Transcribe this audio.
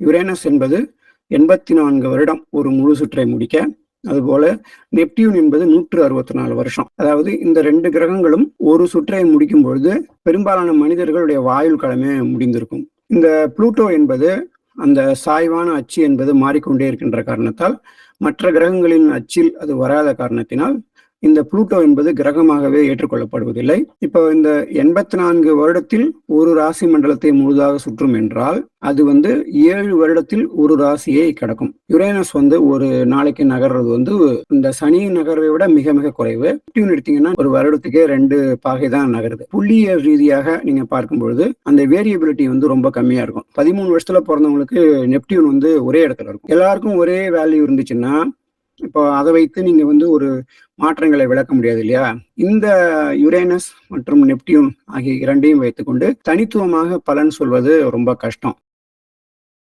Uranus என்பது எண்பத்தி நான்கு வருடம் ஒரு முழு சுற்றை முடிக்க அதுபோல நெப்டியூன் என்பது நூற்று அறுபத்தி நாலு வருஷம். அதாவது இந்த ரெண்டு கிரகங்களும் ஒரு சுற்றை முடிக்கும் பொழுது பெரும்பாலான மனிதர்களுடைய வாயுள் காலமே முடிந்திருக்கும். இந்த புளூட்டோ என்பது அந்த சாய்வான அச்சு என்பது மாறிக்கொண்டே இருக்கின்ற காரணத்தால் மற்ற கிரகங்களின் அச்சில் அது வராத காரணத்தினால் இந்த புளூட்டோ என்பது கிரகமாகவே ஏற்றுக்கொள்ளப்படுவதில்லை. இப்போ இந்த எண்பத்தி நான்கு வருடத்தில் ஒரு ராசி மண்டலத்தை முழுதாக சுற்றும் என்றால் அது வந்து ஏழு வருடத்தில் ஒரு ராசியை கிடக்கும். யுரேனஸ் வந்து ஒரு நாளைக்கு நகர்றது வந்து இந்த சனி நகர்வை விட மிக மிக குறைவு. டியூன் எடுத்தீங்கன்னா ஒரு வருடத்துக்கே ரெண்டு பாகை தான் நகருது. புள்ளியியல் ரீதியாக நீங்க பார்க்கும் பொழுது அந்த வேரியபிலிட்டி வந்து ரொம்ப கம்மியா இருக்கும். பதிமூணு வருஷத்துல பிறந்தவங்களுக்கு நெப்டியூன் வந்து ஒரே இடத்துல இருக்கும். எல்லாருக்கும் ஒரே வேல்யூ இருந்துச்சுன்னா இப்போ அதை வைத்து நீங்க வந்து ஒரு மாற்றங்களை விளக்க முடியாது இல்லையா? இந்த யுரேனஸ் மற்றும் நெப்டியூன் ஆகிய இரண்டையும் வைத்துக்கொண்டு தனித்துவமாக பலன் சொல்வது ரொம்ப கஷ்டம்.